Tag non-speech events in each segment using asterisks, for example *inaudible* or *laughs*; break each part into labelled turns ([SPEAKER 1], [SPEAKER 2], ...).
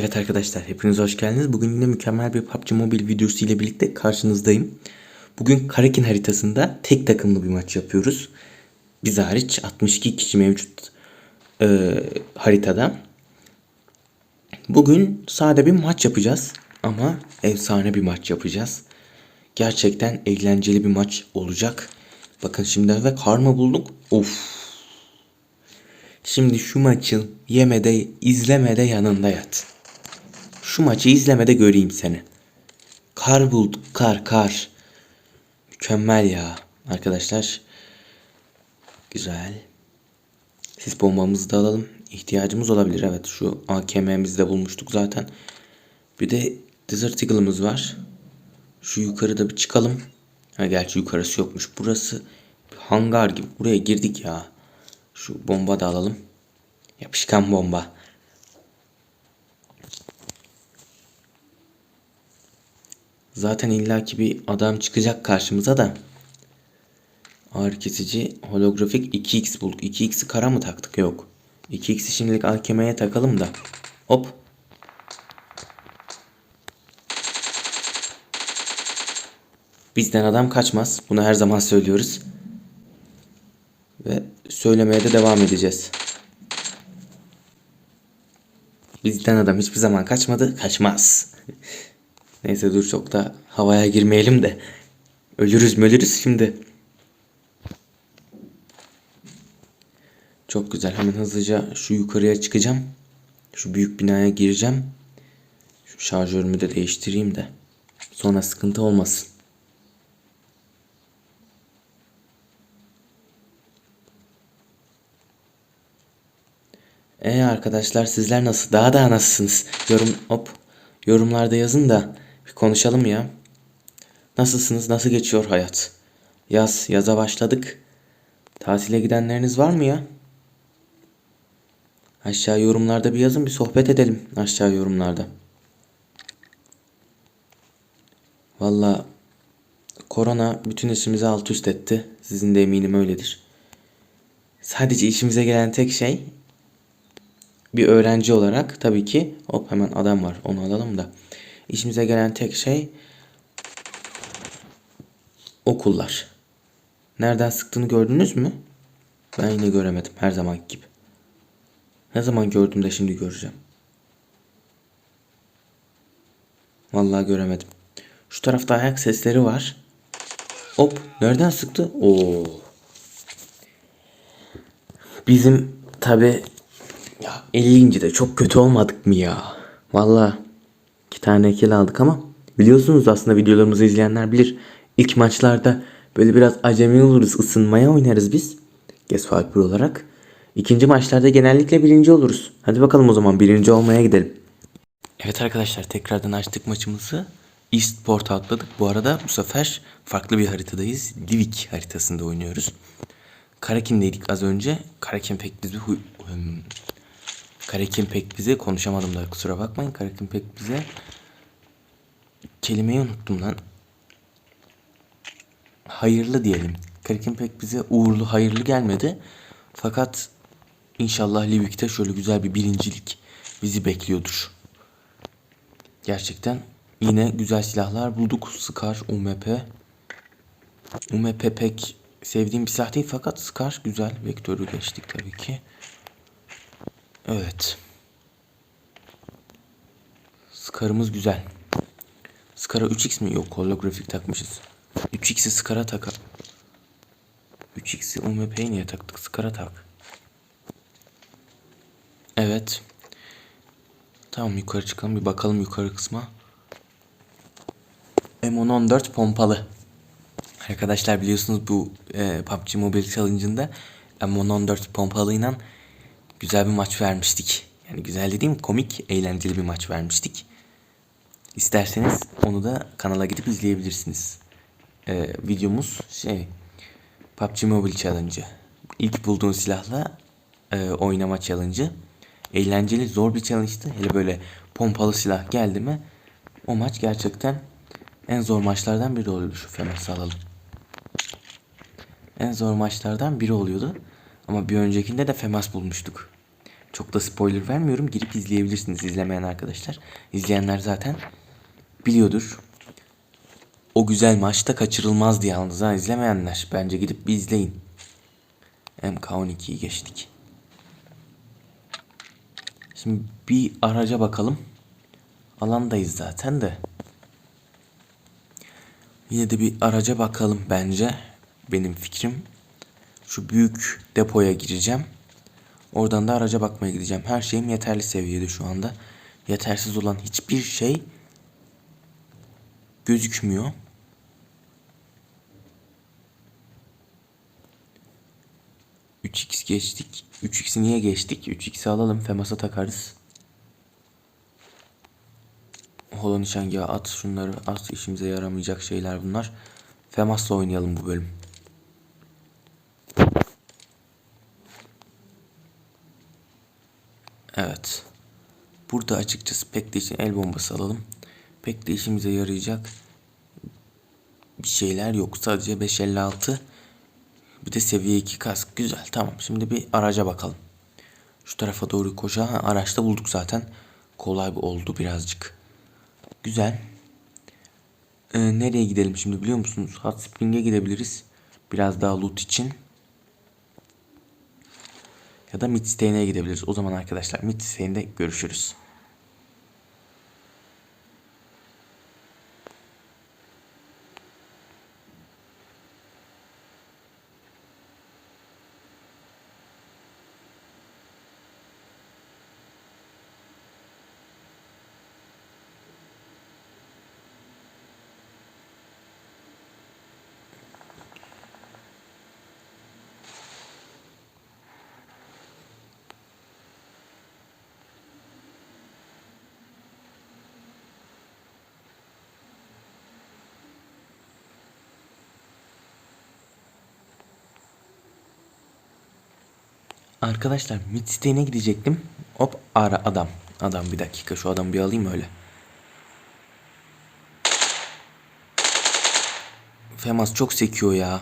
[SPEAKER 1] Evet arkadaşlar hepiniz hoş geldiniz. Bugün yine mükemmel bir PUBG Mobile videosu ile birlikte karşınızdayım. Bugün Karakin haritasında tek takımlı bir maç yapıyoruz. Biz hariç 62 kişi mevcut e, haritada. Bugün sade bir maç yapacağız ama efsane bir maç yapacağız. Gerçekten eğlenceli bir maç olacak. Bakın şimdi ve karma bulduk. Of Şimdi şu maçı yemede, izlemede yanında yat. Şu maçı izlemede göreyim seni. Kar bulduk, kar, kar. Mükemmel ya. Arkadaşlar. Güzel. Sis bombamızı da alalım. İhtiyacımız olabilir. Evet şu AKM'mizi de bulmuştuk zaten. Bir de Desert Eagle'ımız var. Şu yukarıda bir çıkalım. Ha gerçi yukarısı yokmuş. Burası hangar gibi. Buraya girdik ya. Şu bomba da alalım. Yapışkan bomba. Zaten illaki bir adam çıkacak karşımıza da. Ağrı kesici holografik 2x bulduk. 2x'i kara mı taktık? Yok. 2x'i şimdilik AKM'ye takalım da. Hop. Bizden adam kaçmaz. Bunu her zaman söylüyoruz. Ve söylemeye de devam edeceğiz. Bizden adam hiçbir zaman kaçmadı, kaçmaz. *laughs* Neyse dur çok da havaya girmeyelim de. Ölürüz mü ölürüz şimdi. Çok güzel hemen hızlıca şu yukarıya çıkacağım. Şu büyük binaya gireceğim. Şu şarjörümü de değiştireyim de. Sonra sıkıntı olmasın. Ee arkadaşlar sizler nasıl? Daha da nasılsınız? Yorum hop yorumlarda yazın da bir konuşalım ya. Nasılsınız? Nasıl geçiyor hayat? Yaz, yaza başladık. Tatile gidenleriniz var mı ya? Aşağı yorumlarda bir yazın bir sohbet edelim aşağı yorumlarda. Valla korona bütün işimizi alt üst etti. Sizin de eminim öyledir. Sadece işimize gelen tek şey bir öğrenci olarak tabii ki hop hemen adam var onu alalım da işimize gelen tek şey okullar. Nereden sıktığını gördünüz mü? Ben yine göremedim her zaman gibi. Ne zaman gördüm de şimdi göreceğim. Vallahi göremedim. Şu tarafta ayak sesleri var. Hop nereden sıktı? Oo. Bizim tabi ya 50. de çok kötü olmadık mı ya? Valla tane kill aldık ama biliyorsunuz aslında videolarımızı izleyenler bilir. İlk maçlarda böyle biraz acemi oluruz ısınmaya oynarız biz. Guess Pro olarak. İkinci maçlarda genellikle birinci oluruz. Hadi bakalım o zaman birinci olmaya gidelim. Evet arkadaşlar tekrardan açtık maçımızı. Eastport'a atladık. Bu arada bu sefer farklı bir haritadayız. Livik haritasında oynuyoruz. Karakin'deydik az önce. Karakin pek bizi huy... Karakin pek bize konuşamadım da kusura bakmayın. Karakin pek bize kelimeyi unuttum lan. Hayırlı diyelim. Karakin pek bize uğurlu hayırlı gelmedi. Fakat inşallah Livik'te şöyle güzel bir birincilik bizi bekliyordur. Gerçekten yine güzel silahlar bulduk. Scar, UMP. UMP pek sevdiğim bir silah değil fakat Scar güzel. Vektörü geçtik tabii ki. Evet. Scar'ımız güzel. Scar'a 3x mi? Yok holografik takmışız. 3x'i Scar'a tak. 3x'i UMP'ye niye taktık? Scar'a tak. Evet. Tamam yukarı çıkalım bir bakalım yukarı kısma. M1014 pompalı. Arkadaşlar biliyorsunuz bu e, PUBG Mobile Challenge'ında M1014 pompalıyla güzel bir maç vermiştik. Yani güzel dediğim komik, eğlenceli bir maç vermiştik. İsterseniz onu da kanala gidip izleyebilirsiniz. Ee, videomuz şey PUBG Mobile Challenge'ı. İlk bulduğun silahla e, oynama challenge'ı. Eğlenceli, zor bir challenge'tı. Hele böyle pompalı silah geldi mi o maç gerçekten en zor maçlardan biri oluyordu. Şu feması alalım. En zor maçlardan biri oluyordu. Ama bir öncekinde de FEMAS bulmuştuk. Çok da spoiler vermiyorum. Girip izleyebilirsiniz izlemeyen arkadaşlar. İzleyenler zaten biliyordur. O güzel maçta kaçırılmazdı yalnız ha izlemeyenler. Bence gidip bir izleyin. MK12'yi geçtik. Şimdi bir araca bakalım. Alandayız zaten de. Yine de bir araca bakalım bence. Benim fikrim. Şu büyük depoya gireceğim. Oradan da araca bakmaya gideceğim. Her şeyim yeterli seviyede şu anda. Yetersiz olan hiçbir şey gözükmüyor. Üç x geçtik. 3x'i niye geçtik? 3x'i alalım. Femas'a takarız. Holo at. Şunları at. işimize yaramayacak şeyler bunlar. Femas'la oynayalım bu bölüm. Evet. Burada açıkçası pek de işin el bombası alalım. Pek de işimize yarayacak bir şeyler yok. Sadece 556 bir de seviye 2 kask. Güzel tamam. Şimdi bir araca bakalım. Şu tarafa doğru koşa. Ha, araçta bulduk zaten. Kolay oldu birazcık. Güzel. Ee, nereye gidelim şimdi biliyor musunuz? Hot Spring'e gidebiliriz. Biraz daha loot için. Ya da Midstay'e gidebiliriz. O zaman arkadaşlar Midstay'de görüşürüz. Arkadaşlar Midstay'e gidecektim. Hop ara adam. Adam bir dakika şu adamı bir alayım öyle. Femas çok sekiyor ya.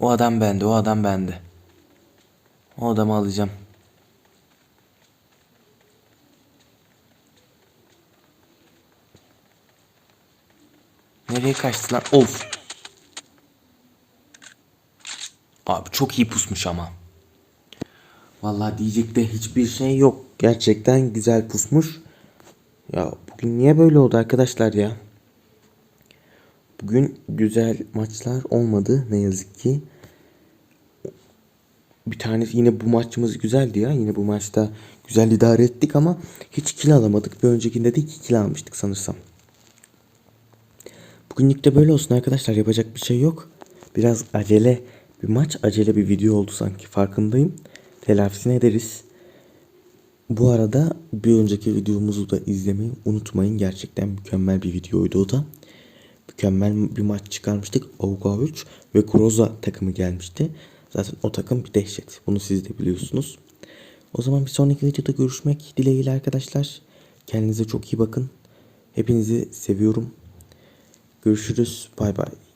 [SPEAKER 1] O adam bende, o adam bende. O adamı alacağım. Nereye kaçtı lan? Of. Abi çok iyi pusmuş ama. Vallahi diyecek de hiçbir şey yok. Gerçekten güzel pusmuş. Ya bugün niye böyle oldu arkadaşlar ya? Bugün güzel maçlar olmadı ne yazık ki. Bir tanesi yine bu maçımız güzeldi ya. Yine bu maçta güzel idare ettik ama hiç kill alamadık. Bir öncekinde de 2 kill almıştık sanırsam. Bugünlük de böyle olsun arkadaşlar. Yapacak bir şey yok. Biraz acele bir maç, acele bir video oldu sanki. Farkındayım. Telafisini ederiz. Bu arada bir önceki videomuzu da izlemeyi unutmayın. Gerçekten mükemmel bir videoydu o da. Mükemmel bir maç çıkarmıştık. Auga 3 ve Groza takımı gelmişti. Zaten o takım bir dehşet. Bunu siz de biliyorsunuz. O zaman bir sonraki videoda görüşmek dileğiyle arkadaşlar. Kendinize çok iyi bakın. Hepinizi seviyorum. Görüşürüz. Bay bay.